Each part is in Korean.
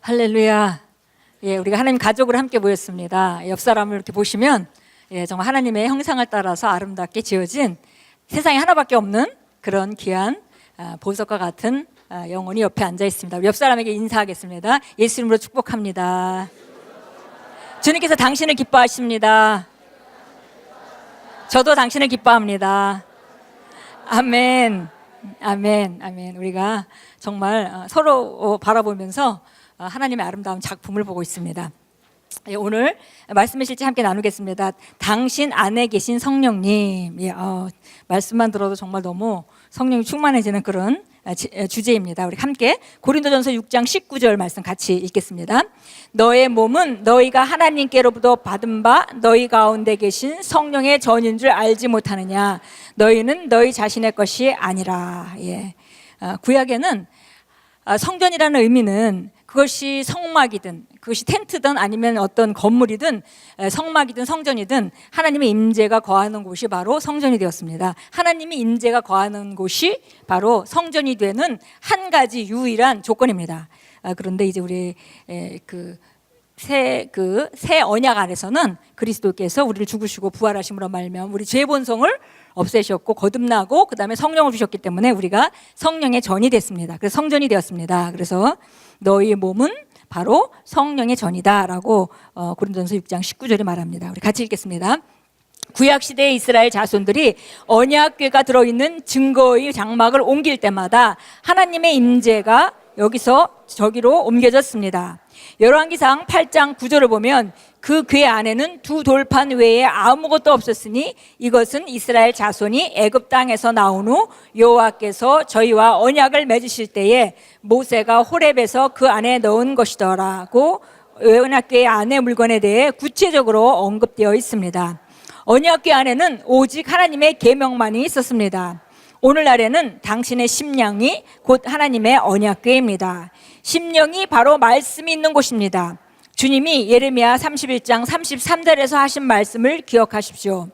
할렐루야. 예, 우리가 하나님 가족으로 함께 모였습니다. 옆 사람을 이렇게 보시면 예, 정말 하나님의 형상을 따라서 아름답게 지어진 세상에 하나밖에 없는 그런 귀한 아, 보석과 같은 아, 영혼이 옆에 앉아 있습니다. 옆 사람에게 인사하겠습니다. 예수 이름으로 축복합니다. 주님께서 당신을 기뻐하십니다. 저도 당신을 기뻐합니다. 아멘. 아멘. 아멘. 우리가 정말 어, 서로 어, 바라보면서 어, 하나님의 아름다운 작품을 보고 있습니다. 예, 오늘 말씀의 실제 함께 나누겠습니다. 당신 안에 계신 성령님. 예, 어, 말씀만 들어도 정말 너무 성령이 충만해지는 그런 아, 지- 에, 주제입니다. 우리 함께 고린도전서 6장 19절 말씀 같이 읽겠습니다. 너의 몸은 너희가 하나님께로부터 받은 바 너희 가운데 계신 성령의 전인 줄 알지 못하느냐? 너희는 너희 자신의 것이 아니라. 예. 아, 구약에는 아, 성전이라는 의미는 그것이 성막이든 그것이 텐트든 아니면 어떤 건물이든 에, 성막이든 성전이든 하나님의 임재가 거하는 곳이 바로 성전이 되었습니다. 하나님의 임재가 거하는 곳이 바로 성전이 되는 한 가지 유일한 조건입니다. 아, 그런데 이제 우리 에, 그새그새 언약 안에서는 그리스도께서 우리를 죽으시고 부활하심으로 말면 우리 죄 본성을 없애셨고 거듭나고 그다음에 성령을 주셨기 때문에 우리가 성령의 전이 됐습니다. 그래서 성전이 되었습니다. 그래서 너희의 몸은 바로 성령의 전이다라고 어, 고린도전서 6장 19절에 말합니다. 우리 같이 읽겠습니다. 구약 시대의 이스라엘 자손들이 언약궤가 들어 있는 증거의 장막을 옮길 때마다 하나님의 임재가 여기서 저기로 옮겨졌습니다. 열왕기상 8장 9절을 보면 그 궤 안에는 두 돌판 외에 아무것도 없었으니 이것은 이스라엘 자손이 애굽 땅에서 나온 후 여호와께서 저희와 언약을 맺으실 때에 모세가 호렙에서 그 안에 넣은 것이더라고 언약궤 안의 물건에 대해 구체적으로 언급되어 있습니다. 언약궤 안에는 오직 하나님의 계명만이 있었습니다. 오늘날에는 당신의 심령이 곧 하나님의 언약궤입니다. 심령이 바로 말씀이 있는 곳입니다. 주님이 예레미야 31장 33절에서 하신 말씀을 기억하십시오.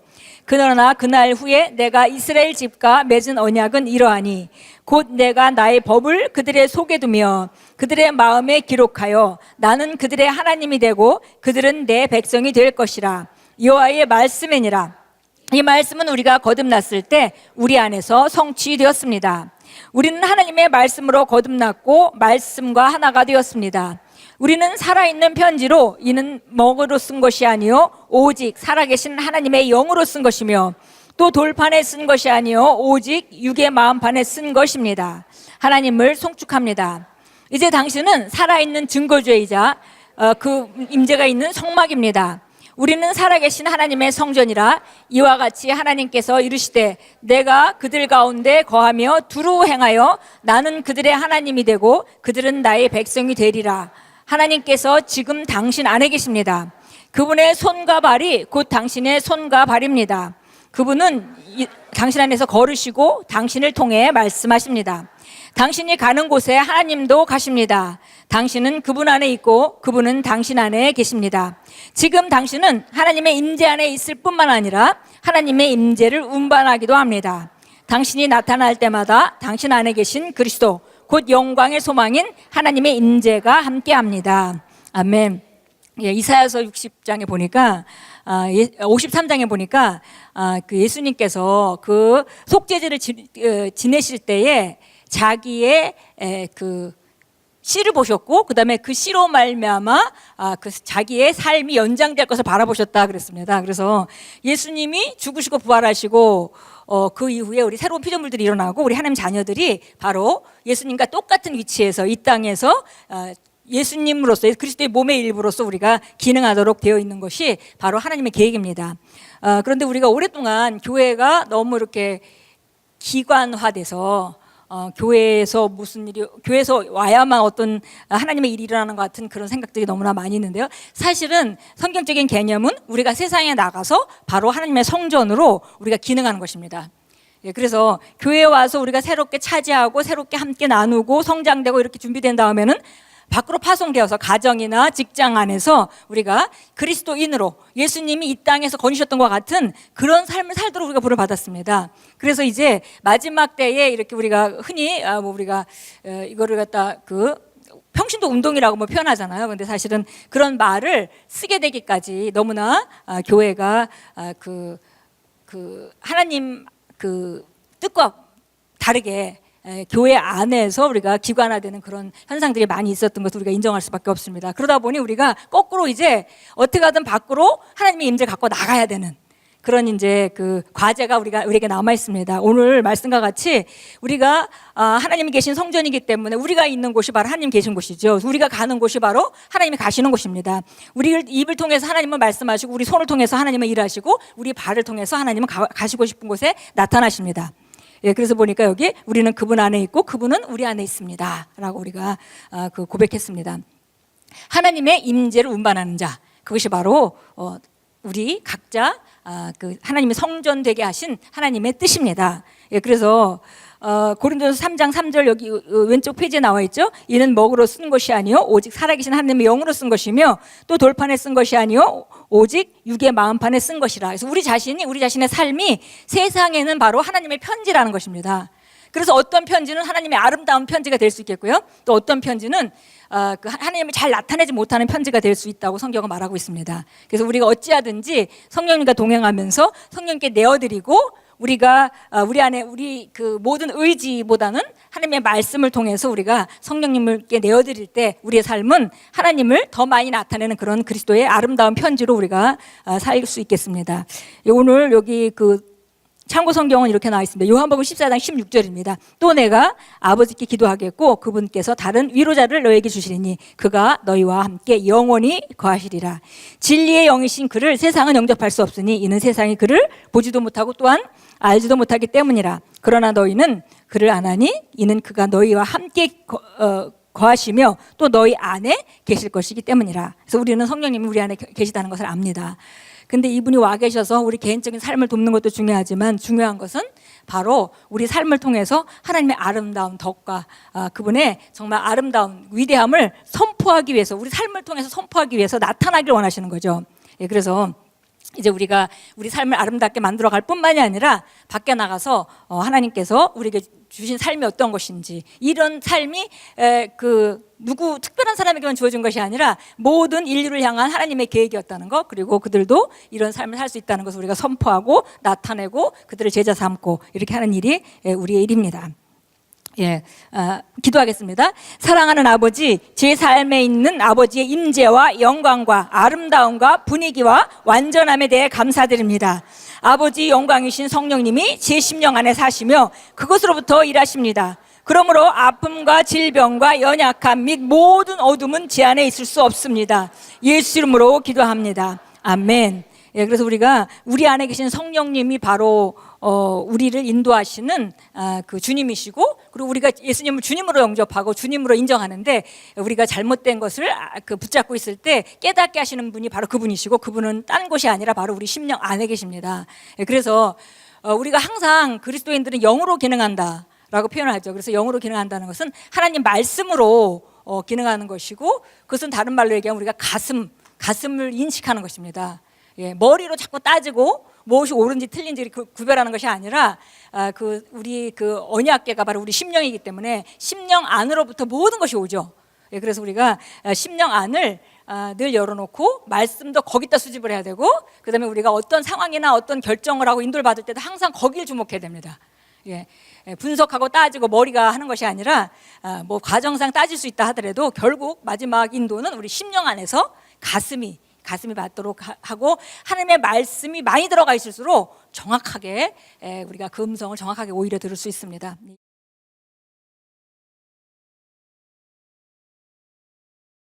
그러나 그날 후에 내가 이스라엘 집과 맺은 언약은 이러하니 곧 내가 나의 법을 그들의 속에 두며 그들의 마음에 기록하여 나는 그들의 하나님이 되고 그들은 내 백성이 될 것이라 여호와의 말씀이니라 이 말씀은 우리가 거듭났을 때 우리 안에서 성취되었습니다. 우리는 하나님의 말씀으로 거듭났고 말씀과 하나가 되었습니다. 우리는 살아있는 편지로 이는 먹으로 쓴 것이 아니요 오직 살아계신 하나님의 영으로 쓴 것이며 또 돌판에 쓴 것이 아니요 오직 육의 마음판에 쓴 것입니다. 하나님을 송축합니다. 이제 당신은 살아있는 증거주의자 어, 그 임재가 있는 성막입니다. 우리는 살아계신 하나님의 성전이라 이와 같이 하나님께서 이르시되 내가 그들 가운데 거하며 두루 행하여 나는 그들의 하나님이 되고 그들은 나의 백성이 되리라. 하나님께서 지금 당신 안에 계십니다. 그분의 손과 발이 곧 당신의 손과 발입니다. 그분은 이- 당신 안에서 걸으시고 당신을 통해 말씀하십니다. 당신이 가는 곳에 하나님도 가십니다. 당신은 그분 안에 있고 그분은 당신 안에 계십니다. 지금 당신은 하나님의 임재 안에 있을 뿐만 아니라 하나님의 임재를 운반하기도 합니다. 당신이 나타날 때마다 당신 안에 계신 그리스도 곧 영광의 소망인 하나님의 임재가 함께합니다. 아멘. 예, 이사야서 60장에 보니까 아, 예, 53장에 보니까 아, 그 예수님께서 그 속죄제를 지, 어, 지내실 때에 자기의 에, 그 씨를 보셨고 그다음에 그 씨로 말미암아 아, 그 자기의 삶이 연장될 것을 바라보셨다 그랬습니다. 그래서 예수님이 죽으시고 부활하시고 어, 그 이후에 우리 새로운 피조물들이 일어나고 우리 하나님 자녀들이 바로 예수님과 똑같은 위치에서 이 땅에서 아, 예수님으로서 그리스도의 몸의 일부로서 우리가 기능하도록 되어 있는 것이 바로 하나님의 계획입니다. 어, 그런데 우리가 오랫동안 교회가 너무 이렇게 기관화돼서 어, 교회에서 무슨 일이 교회에서 와야만 어떤 하나님의 일이 일어나는 것 같은 그런 생각들이 너무나 많이 있는데요. 사실은 성경적인 개념은 우리가 세상에 나가서 바로 하나님의 성전으로 우리가 기능하는 것입니다. 예, 그래서 교회에 와서 우리가 새롭게 차지하고 새롭게 함께 나누고 성장되고 이렇게 준비된 다음에는 밖으로 파송되어서 가정이나 직장 안에서 우리가 그리스도인으로 예수님이 이 땅에서 거니셨던 것 같은 그런 삶을 살도록 우리가 부를 받았습니다. 그래서 이제 마지막 때에 이렇게 우리가 흔히 아, 뭐 우리가 어, 이거를 갖다 그 평신도 운동이라고 뭐 표현하잖아요. 근데 사실은 그런 말을 쓰게 되기까지 너무나 아, 교회가 아, 그, 그 하나님 그 뜻과 다르게 에, 교회 안에서 우리가 기관화되는 그런 현상들이 많이 있었던 것을 우리가 인정할 수밖에 없습니다. 그러다 보니 우리가 거꾸로 이제 어떻게 하든 밖으로 하나님의 임재 갖고 나가야 되는 그런 이제 그 과제가 우리가 우리에게 남아 있습니다. 오늘 말씀과 같이 우리가 아, 하나님이 계신 성전이기 때문에 우리가 있는 곳이 바로 하나님 계신 곳이죠. 우리가 가는 곳이 바로 하나님이 가시는 곳입니다. 우리 입을 통해서 하나님은 말씀하시고 우리 손을 통해서 하나님은 일하시고 우리 발을 통해서 하나님은 가, 가시고 싶은 곳에 나타나십니다. 예, 그래서 보니까 여기 우리는 그분 안에 있고 그분은 우리 안에 있습니다.라고 우리가 아, 그 고백했습니다. 하나님의 임재를 운반하는 자 그것이 바로 어, 우리 각자 아, 그 하나님의 성전 되게 하신 하나님의 뜻입니다. 예, 그래서 어, 고린도서 3장 3절 여기 어, 왼쪽 페이지에 나와 있죠. 이는 먹으로 쓴 것이 아니요 오직 살아계신 하나님의 영으로 쓴 것이며 또 돌판에 쓴 것이 아니요 오직 육의 마음판에 쓴 것이라. 그래서 우리 자신이 우리 자신의 삶이 세상에는 바로 하나님의 편지라는 것입니다. 그래서 어떤 편지는 하나님의 아름다운 편지가 될 수 있겠고요. 또 어떤 편지는 어, 그 하나님을 잘 나타내지 못하는 편지가 될 수 있다고 성경은 말하고 있습니다. 그래서 우리가 어찌하든지 성령님과 동행하면서 성령께 내어드리고 우리가 어, 우리 안에 우리 그 모든 의지보다는 하나님의 말씀을 통해서 우리가 성령님께 내어드릴 때 우리의 삶은 하나님을 더 많이 나타내는 그런 그리스도의 아름다운 편지로 우리가 어, 살수 있겠습니다. 오늘 여기 그 참고 성경은 이렇게 나와 있습니다. 요한복음 14장 16절입니다. 또 내가 아버지께 기도하겠고 그분께서 다른 위로자를 너에게 주시리니 그가 너희와 함께 영원히 거하시리라. 진리의 영이신 그를 세상은 영접할 수 없으니 이는 세상이 그를 보지도 못하고 또한 알지도 못하기 때문이라. 그러나 너희는 그를 아나니 이는 그가 너희와 함께 거, 어, 거하시며 또 너희 안에 계실 것이기 때문이라. 그래서 우리는 성령님이 우리 안에 계시다는 것을 압니다. 근데 이분이 와 계셔서 우리 개인적인 삶을 돕는 것도 중요하지만 중요한 것은 바로 우리 삶을 통해서 하나님의 아름다운 덕과 아, 그분의 정말 아름다운 위대함을 선포하기 위해서 우리 삶을 통해서 선포하기 위해서 나타나길 원하시는 거죠. 예, 그래서 이제 우리가 우리 삶을 아름답게 만들어 갈 뿐만이 아니라 밖에 나가서 어, 하나님께서 우리에게 주신 삶이 어떤 것인지 이런 삶이 에, 그 누구 특별한 사람에게만 주어진 것이 아니라 모든 인류를 향한 하나님의 계획이었다는 것 그리고 그들도 이런 삶을 살 수 있다는 것을 우리가 선포하고 나타내고 그들을 제자 삼고 이렇게 하는 일이 에, 우리의 일입니다. 예, 아, 기도하겠습니다. 사랑하는 아버지, 제 삶에 있는 아버지의 임재와 영광과 아름다움과 분위기와 완전함에 대해 감사드립니다. 아버지 영광이신 성령님이 제 심령 안에 사시며 그것으로부터 일하십니다. 그러므로 아픔과 질병과 연약함 및 모든 어둠은 제 안에 있을 수 없습니다. 예수 이름으로 기도합니다. 아멘. 예, 그래서 우리가 우리 안에 계신 성령님이 바로 어, 우리를 인도하시는 아, 그 주님이시고 그리고 우리가 예수님을 주님으로 영접하고 주님으로 인정하는데 우리가 잘못된 것을 아, 그 붙잡고 있을 때 깨닫게 하시는 분이 바로 그분이시고 그분은 딴 곳이 아니라 바로 우리 심령 안에 계십니다. 예, 그래서 어, 우리가 항상 그리스도인들은 영으로 기능한다. 라고 표현하죠. 그래서 영으로 기능한다는 것은 하나님 말씀으로 어, 기능하는 것이고 그것은 다른 말로 얘기하면 우리가 가슴, 가슴을 인식하는 것입니다. 예, 머리로 자꾸 따지고 무엇이 옳은지 틀린지 그 구별하는 것이 아니라 아, 그 우리 그 언약계가 바로 우리 심령이기 때문에 심령 안으로부터 모든 것이 오죠. 예, 그래서 우리가 아, 심령 안을 아, 늘 열어놓고 말씀도 거기다 수집을 해야 되고 그다음에 우리가 어떤 상황이나 어떤 결정을 하고 인도를 받을 때도 항상 거기를 주목해야 됩니다. 예, 예, 분석하고 따지고 머리가 하는 것이 아니라 아, 뭐 과정상 따질 수 있다 하더라도 결국 마지막 인도는 우리 심령 안에서 가슴이 가슴이 받도록 하- 하고 하나님의 말씀이 많이 들어가 있을수록 정확하게 에, 우리가 그 음성을 정확하게 오히려 들을 수 있습니다.